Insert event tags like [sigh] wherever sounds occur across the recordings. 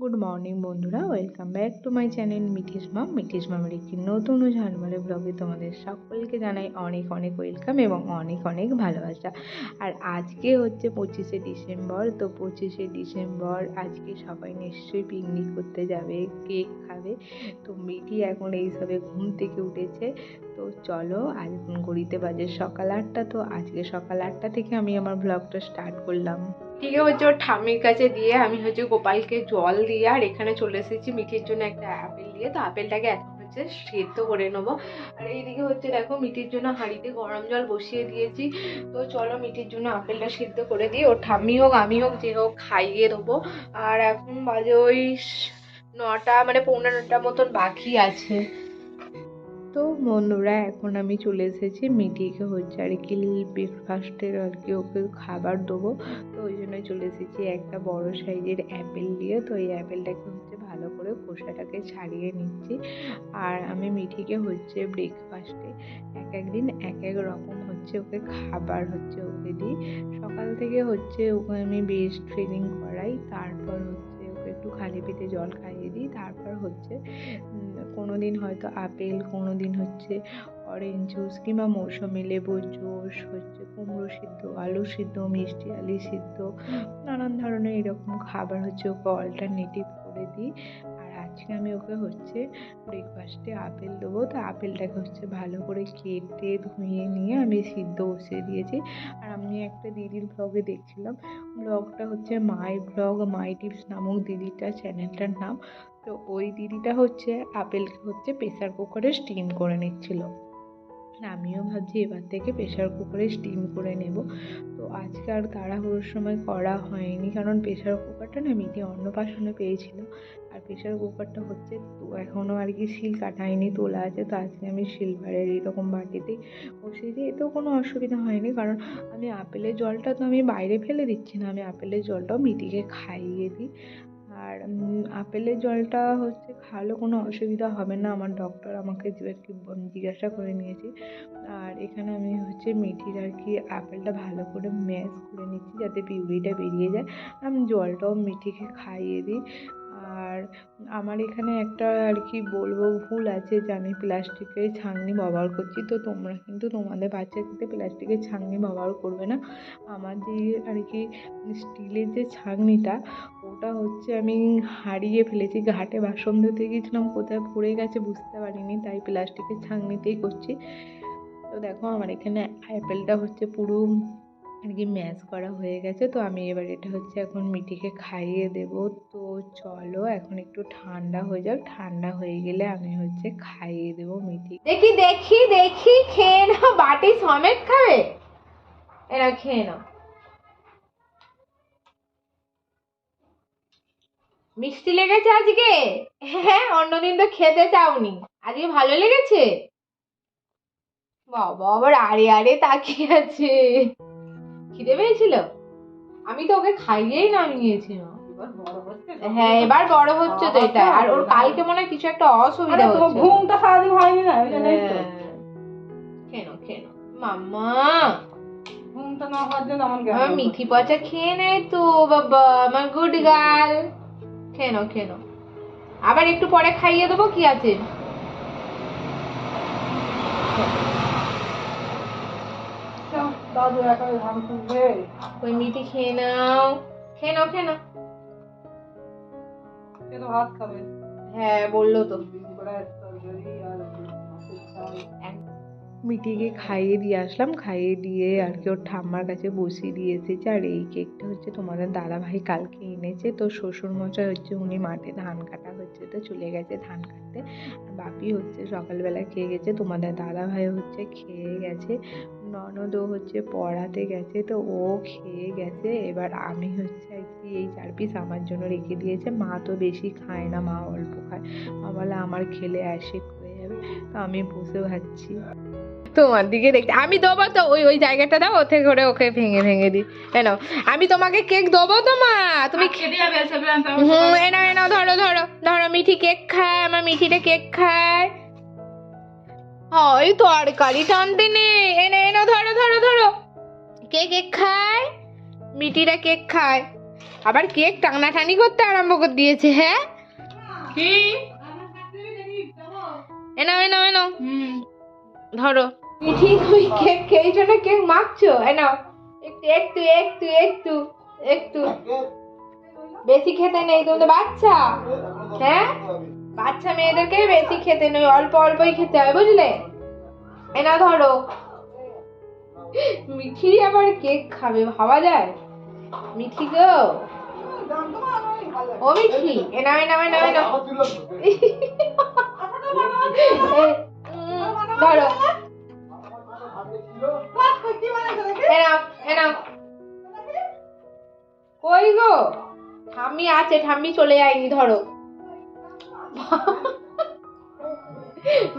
Good morning বন্ধুরা। Welcome back to my channel Mithis mom Mithis মামের একটি নতুন ও ঝালমালে ব্লগে তোমাদের সকলকে জানাই অনেক অনেক ওয়েলকাম এবং অনেক অনেক ভালোবাসা। আর আজকে হচ্ছে পঁচিশে ডিসেম্বর, তো পঁচিশে ডিসেম্বর আজকে সবাই নিশ্চয়ই পিকনিক করতে যাবে কেক খাবে। তো মিঠি এখন এইসবে ঘুম থেকে উঠেছে। তো চলো, আজ ঘড়িতে বাজে সকাল আটটা, তো আজকে সকাল আটটা থেকে আমি আমার ব্লগটা স্টার্ট করলাম। ঠিক হচ্ছে ওর ঠাম্মির কাছে দিয়ে আমি হচ্ছে গোপালকে জল দিয়ে আর এখানে চলে এসেছি মিঠির জন্য একটা আপেল দিয়ে। তো আপেলটাকে এখন হচ্ছে সেদ্ধ করে নেব। আর এইদিকে হচ্ছে দেখো, মিঠির জন্য হাঁড়িতে গরম জল বসিয়ে দিয়েছি। তো চলো মিঠির জন্য আপেলটা সেদ্ধ করে দিই। ওর ঠাম্মি হোক, আমি হোক, যে হোক খাইয়ে দেবো। আর এখন বাজে ওই নটা মানে পৌনে নটার মতন বাকি আছে। তো বন্ধুরা, এখন আমি চলে এসেছি মিটিকে হচ্ছে আর কি ব্রেকফাস্টের আর কি ওকে খাবার দেবো। তো ওই জন্য চলে এসেছি একটা বড় সাইজের অ্যাপেল দিয়ে। তো এই অ্যাপেলটাকে হচ্ছে ভালো করে খোসাটাকে ছাড়িয়ে নিচ্ছি। আর আমি মিঠিকে হচ্ছে ব্রেকফাস্টে এক একদিন এক এক রকম হচ্ছে ওকে খাবার হচ্ছে ওকে দিই। সকাল থেকে হচ্ছে ওকে আমি বেশ ট্রেনিং করাই। তারপর হচ্ছে একটু খালি পেটে জল খাইয়ে দিই। তারপর হচ্ছে কোনো দিন হয়তো আপেল কোনো দিন হচ্ছে অরেঞ্জ জুস কিংবা মৌসুমি লেবুর জুস হচ্ছে কুমড়ো সিদ্ধ, আলু সিদ্ধ, মিষ্টি, আলু সিদ্ধ, নানান ধরনের এরকম খাবার হচ্ছে ওকে অল্টারনেটিভ করে দিই। আজকে আমি ওকে হচ্ছে ব্রেকফাস্টে আপেল দেবো। তো আপেলটাকে হচ্ছে ভালো করে কেটে ধুয়ে নিয়ে আমি সিদ্ধ বসিয়ে দিয়েছি। আর আমি একটা দিদির ব্লগে দেখছিলাম। ব্লগটা হচ্ছে মাই ব্লগ মাই টিপস নামক দিদিটার চ্যানেলটার নাম। তো ওই দিদিটা হচ্ছে আপেলকে হচ্ছে প্রেসার কুকারে স্টিম করে নিচ্ছিল। আমিও ভাবছি এবার থেকে প্রেসার কুকারে স্টিম করে নেব। তো আজকে আর তাড়াহুড়োর সময় করা হয়নি, কারণ প্রেসার কুকারটা না মিটি অন্নপ্রাশনে পেয়েছিল। আর প্রেসার কুকারটা হচ্ছে তো এখনও আর কি শিল কাটায়নি, তোলা আছে, তো আজকে আমি সিলভারের এরকম বাটিতেই বসিয়ে দিই। এতেও কোনো অসুবিধা হয়নি, কারণ আমি আপেলের জলটা তো আমি বাইরে ফেলে দিচ্ছি না, আমি আপেলের জলটাও মিটিকে খাইয়ে দিই। আর আপেলের জলটা হচ্ছে খাওয়ালে কোনো অসুবিধা হবে না। আমার ডক্টর আমাকে একটু জিজ্ঞাসা করে নিয়েছি। আর এখানে আমি হচ্ছে মিঠির আর কি আপেলটা ভালো করে ম্যাশ করে নিচ্ছি যাতে পিউরিটা বেরিয়ে যায়। আমি জলটাও মিঠিকে খাইয়ে দিই। আর আমার এখানে একটা আর কি বলব ভুল আছে যে আমি প্লাস্টিকের ছাঁকনি ব্যবহার করছি। তো তোমরা কিন্তু তোমাদের বাচ্চার ক্ষেত্রে প্লাস্টিকের ছাঁকনি ব্যবহার করবে না। আমার যে আর কি স্টিলের যে ছাঁকনিটা, ওটা হচ্ছে আমি হারিয়ে ফেলেছি। ঘাটে বাসন ধুতে গিয়েছিলাম, কোথায় পড়ে গেছে বুঝতে পারিনি, তাই প্লাস্টিকের ছাঁকনিতেই করছি। তো দেখো আমার এখানে অ্যাপেলটা হচ্ছে পুরো আর কি ম্যাশ করা হয়ে গেছে। তো আমি এবার এটা হচ্ছে এখন মিটিকে খাইয়ে দেব। তো চলো এখন একটু ঠান্ডা হয়ে যাক। ঠান্ডা হয়ে গেলে আমি হচ্ছে খাইয়ে দেব মিটি দেখি দেখি দেখি, খেয়ে নাও। বাটি সমেত খাবে? এরা, খেয়ে নাও। মিষ্টি লেগেছে আজকে? হ্যাঁ অন্যদিন তো খেতে চাওনি। আজকে ভালো লেগেছে? বাবা, আবার আরে আরে তাকিয়ে আছে। খিদে পেয়েছিল? আমি তো ওকে খাইয়েই নামিয়েছিলাম। হ্যাঁ এবার বড় হচ্ছে তো এটা। আর ওর কালকে মনে হয় কিছু একটা অসুবিধা হচ্ছে। ঘুমটা সারাদিন হয়নি না? তো। হ্যাঁ। কেন কেন মাম্মা! ঘুমটা না হওয়ার জন্য আমার আমার মিঠি পচা খেয়ে নেয় তো বাবা। আমার গুড গার্ল। খেয়ে নাও। আবার একটু পরে খাইয়ে দেবো কি আছে দাদু একা ধান তুলবে ওই খেয়ে নাও। খেয়ে নাও খেয়ে নাও। সে তো ভাত খাবে। হ্যাঁ বলল তো। মিটিকে খাইয়ে দিয়ে আসলাম। খাইয়ে দিয়ে আর কি ওর ঠাম্মার কাছে বসিয়ে দিয়ে এসেছে আর, এই কেকটা হচ্ছে তোমাদের দাদা ভাই কালকে এনেছে। তো শ্বশুর মশাই হচ্ছে উনি মাঠে ধান কাটা হচ্ছে, তো চলে গেছে ধান কাটতে। আর বাপি হচ্ছে সকালবেলা খেয়ে গেছে, তোমাদের দাদা ভাই হচ্ছে খেয়ে গেছে। ননদও হচ্ছে পড়াতে গেছে, তো ও খেয়ে গেছে। এবার আমি হচ্ছে আর কি এই চার পিস আমার জন্য রেখে দিয়েছে। মা তো বেশি খায় না, মা অল্প খায়। মা বলে, আমার খেলে অ্যাসিড তো আমি বসে খাচ্ছি তোমার দিকে দেখতে আমি দেবো তো ওই ওই জায়গাটা দাও ওতে করে ওকে ভেঙে ভেঙে দিই কেন? আমি তোমাকে কেক দেবো তো মা। তুমি হুম এনা এনা ধরো ধরো। ধরো মিঠি কেক খায় আমার মিঠিটা কেক খায়। ওই তরকারি টানতে নেই। এনে এনো ধরো ধরো ধরো। কে কেক খায়? মিঠিটা কেক খায়। আবার কেক টানাটানি করতে আরম্ভ করে দিয়েছে হ্যাঁ? কি? এনাও এনাও এনাও হুম। ধরো। মিঠি তুমি কেক খেয়েছো না কেক মাখছো? এনাও একটু একটু একটু একটু একটু। বেশি খেতে নেই তুমি তো বাচ্চা? হ্যাঁ? বাচ্চা মেয়েদেরকে বেশি খেতে নেই অল্প অল্পই খেতে হয় বুঝলে? এনা ধরো। মিঠি আবার কেক খাবে ভাবা যায়? মিঠি গো? ও মিঠি। এনাও এনাও এনাও এনাও [laughs] ধরো। কই গো? ঠাম্মি আছে, ঠাম্মি চলে যায়নি, ধরো।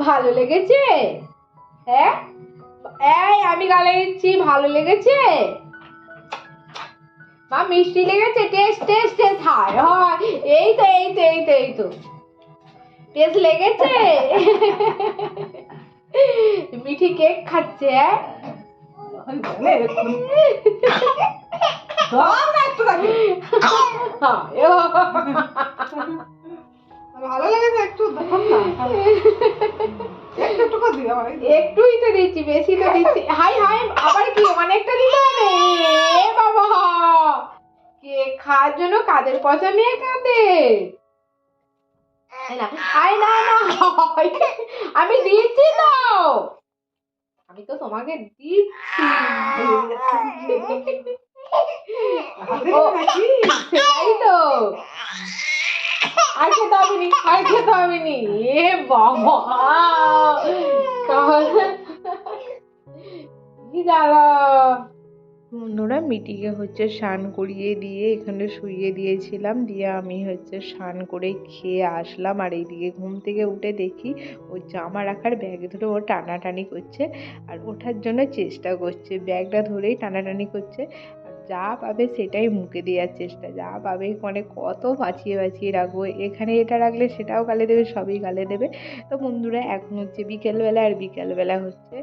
ভালো লেগেছে? হ্যাঁ? এই, আমি গালে দিচ্ছি, ভালো লেগেছে? মা, মিষ্টি লেগেছে? Test test test. হায়, হয়। এই তো এই তো এই তো এই তো। টেস্ট লেগেছে? মিঠি কেক খাচ্ছে হ্যাঁ। ভালো একটু একটুই তো দিচ্ছি বেশি তো দিচ্ছি। হাই হাই আবার কি অনেকটা দিতে হবে? বাবা কেক খাওয়ার জন্য কাদের পচা মেয়ে কাঁদে এই না, আই না না আমি দিচ্ছি তো আমি তো তোমাকে দিচ্ছি। আর আর এ বাবা। কি জ্বালা। বন্ধুরা মিটিকে হচ্ছে স্নান করিয়ে দিয়ে এখানে শুইয়ে দিয়েছিলাম। দিয়ে আমি হচ্ছে স্নান করে খেয়ে আসলাম। আর এইদিকে ঘুম থেকে উঠে দেখি ও জামা রাখার ব্যাগ ধরে ও টানাটানি করছে আর ওঠার জন্য চেষ্টা করছে। ব্যাগটা ধরেই টানাটানি করছে। আর যা পাবে সেটাই মুখে দেওয়ার চেষ্টা। যা পাবে মানে কত বাঁচিয়ে বাঁচিয়ে রাখব। এখানে এটা রাখলে সেটাও গালে দেবে, সবই গালে দেবে। তো বন্ধুরা এখন হচ্ছে বিকেলবেলা আর বিকেলবেলা হচ্ছে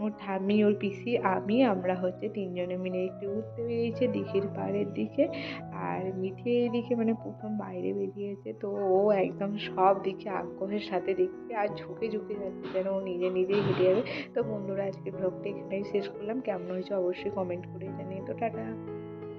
ওর ঠাম্মি, ওর পিসি, আমি, আমরা হচ্ছে তিনজনে মিলে একটু উঠতে বেরিয়েছে দিঘির পাড়ের দিকে। আর মিঠি এইদিকে মানে প্রথম বাইরে বেরিয়েছে, তো ও একদম সব দিকে আগ্রহের সাথে দেখছে আর ঝুঁকে ঝুঁকে যাচ্ছে যেন ও নিজে নিজেই হেঁটে যাবে। তো বন্ধুরা আজকে ব্লগটা এখানেই শেষ করলাম। কেমন হয়েছে অবশ্যই কমেন্ট করে জানিয়ে তো টাটা।